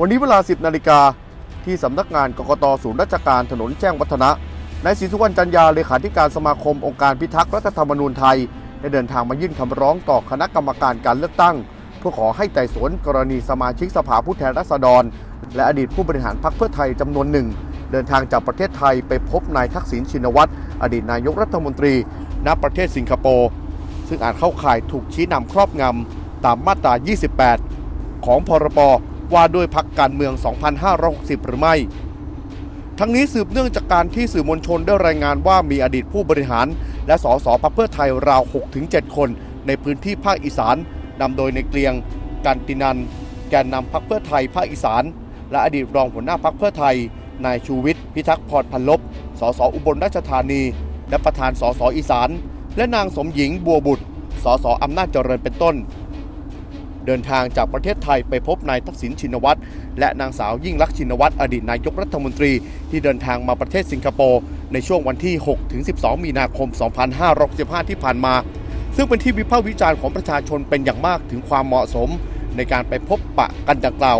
วันนี้เวลา 10 นาฬิกาที่สำนักงานกกตศูนย์ราชการถนนแจ้งวัฒนะนายศรีสุวรรณจันยาเลขาธิการสมาคมองค์การพิทักษ์รัฐธรรมนูญไทย ได้เดินทางมายื่นคำร้องต่อคณะกรรมการการเลือกตั้ง เพื่อขอให้ไต่สวนกรณีสมาชิกสภาผู้แทนราษฎร และอดีตผู้บริหารพรรคเพื่อไทยจำนวนหนึ่ง เดินทางจากประเทศไทยไปพบนายทักษิณชินวัตรอดีตนายกรัฐมนตรีณประเทศสิงคโปร์ซึ่งอาจเข้าข่ายถูกชี้นำครอบงำตามมาตรา 28 ของพรบ ว่าด้วยพักการเมือง 2560 หรือไม่ ทั้งนี้สืบเนื่องจากการที่สื่อมวลชนได้รายงานว่ามีอดีตผู้บริหาร และสสพักเพื่อไทยราว 6-7 คน ในพื้นที่ภาคอีสานนำโดยในเกลียง กันตินัน แกนนำพักเพื่อไทยภาคอีสาน และอดีตรองหัวหน้าพักเพื่อไทย นายชูวิทย์พิทักษ์พรพันลบ สสอุบลราชธานี และประธานสสอีสาน และนางสมหญิงบัวบุตร สสอำนาจเจริญเป็นต้น เดินทางจากประเทศไทยไปพบนายทักษิณชินวัตรและนางสาวยิ่งลักษณ์ชินวัตรอดีตนายกรัฐมนตรี ที่เดินทางมาประเทศสิงคโปร์ในช่วงวันที่ 6-12 มีนาคม 2565 ที่ผ่านมา ซึ่งเป็นที่วิพากษ์วิจารณ์ของประชาชนเป็นอย่างมากถึงความเหมาะสม ในการไปพบปะกันดังกล่าว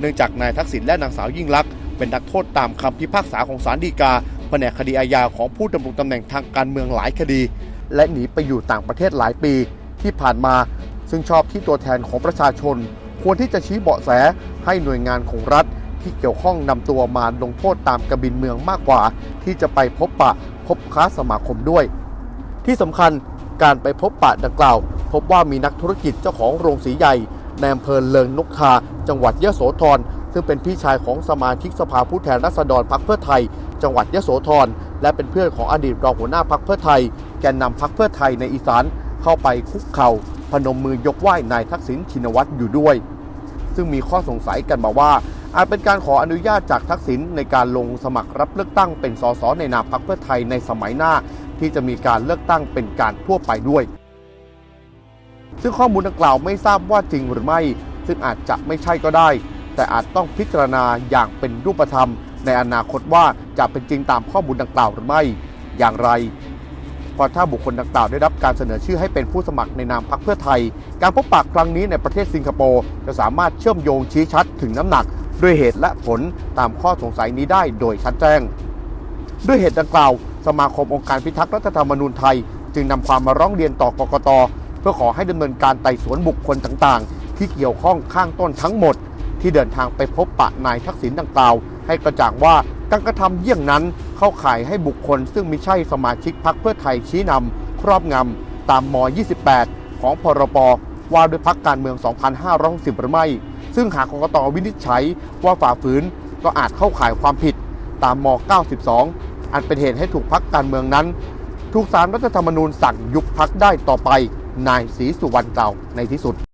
เนื่องจากนายทักษิณและนางสาวยิ่งลักษณ์เป็นนักโทษตามคำพิพากษาของศาลฎีกาแผนกคดีอาญาของผู้ดำรงตำแหน่งทางการเมืองหลายคดี และหนีไปอยู่ต่างประเทศหลายปี ที่ผ่านมา ซึ่งชอบที่ตัวแทนของประชาชน ควรที่จะชี้เบาะแสให้หน่วยงานของรัฐ ที่เกี่ยวข้องนำตัวมาลงโทษตามกบินเมืองมากกว่า ที่จะไปพบปะพบค้าสมาคมด้วย ที่สำคัญการไปพบปะดังกล่าว พบว่ามีนักธุรกิจเจ้าของโรงสีใหญ่ในอำเภอเลิงนกทาจังหวัดยะโสธรซึ่งเป็นพี่ชายของสมาชิกสภาผู้แทนราษฎรพรรคเพื่อไทย จังหวัดยะโสธรและเป็นเพื่อนของอดีตรองหัวหน้าพรรคเพื่อไทย แกนนำพรรคเพื่อไทยในอีสาน เข้าไปคุกเข่าพนมมือยกไหว้นายทักษิณชินวัตรอยู่ด้วย ซึ่งมีข้อสงสัยกันมาว่า อาจเป็นการขออนุญาตจากทักษิณในการลงสมัครรับเลือกตั้งเป็นสสในนามพรรคเพื่อไทยในสมัยหน้า ที่จะมีการเลือกตั้งเป็นการทั่วไปด้วย ซึ่งข้อมูลดังกล่าวไม่ทราบว่าจริงหรือไม่ ซึ่งอาจจะไม่ใช่ก็ได้ แต่อาจต้องพิจารณาอย่างเป็นรูปธรรม ในอนาคตว่าจะเป็นจริงตามข้อมูลดังกล่าวหรือไม่ อย่างไร เพราะถ้าบุคคลดังกล่าวได้รับการเสนอชื่อให้เป็นผู้สมัครในนามพรรคเพื่อไทย การพบปะครั้งนี้ในประเทศสิงคโปร์จะสามารถเชื่อมโยงชี้ชัดถึงน้ำหนัก ด้วยเหตุและผลตามข้อสงสัยนี้ได้โดยชัดแจ้ง ด้วยเหตุดังกล่าว สมาคมองค์การพิทักษ์รัฐธรรมนูญไทย จึงนำความมาร้องเรียนต่อกกตเพื่อขอให้ดำเนินการไต่สวนบุคคลต่างๆ ที่เกี่ยวข้องข้างต้นทั้งหมด ที่เดินทางไปพบปะนายทักษิณดังกล่าว ให้กระจ่างว่า การกระทำเยี่ยงนั้นเข้าข่ายให้บุคคล ซึ่งไม่ใช่สมาชิกพรรคเพื่อไทยชี้นำครอบงำตามม 28 ของพรบว่าด้วยพักการเมือง 2560หรือไม่ ซึ่งหากกกตวินิจฉัยว่าฝ่าฝืนก็อาจเข้าข่ายความผิดตามม 92 อันเป็นเหตุให้ถูกพักการเมืองนั้น ถูกสารรัฐธรรมนูญสั่งยุบพักได้ต่อไป นายศรีสุวรรณกล่าในที่สุด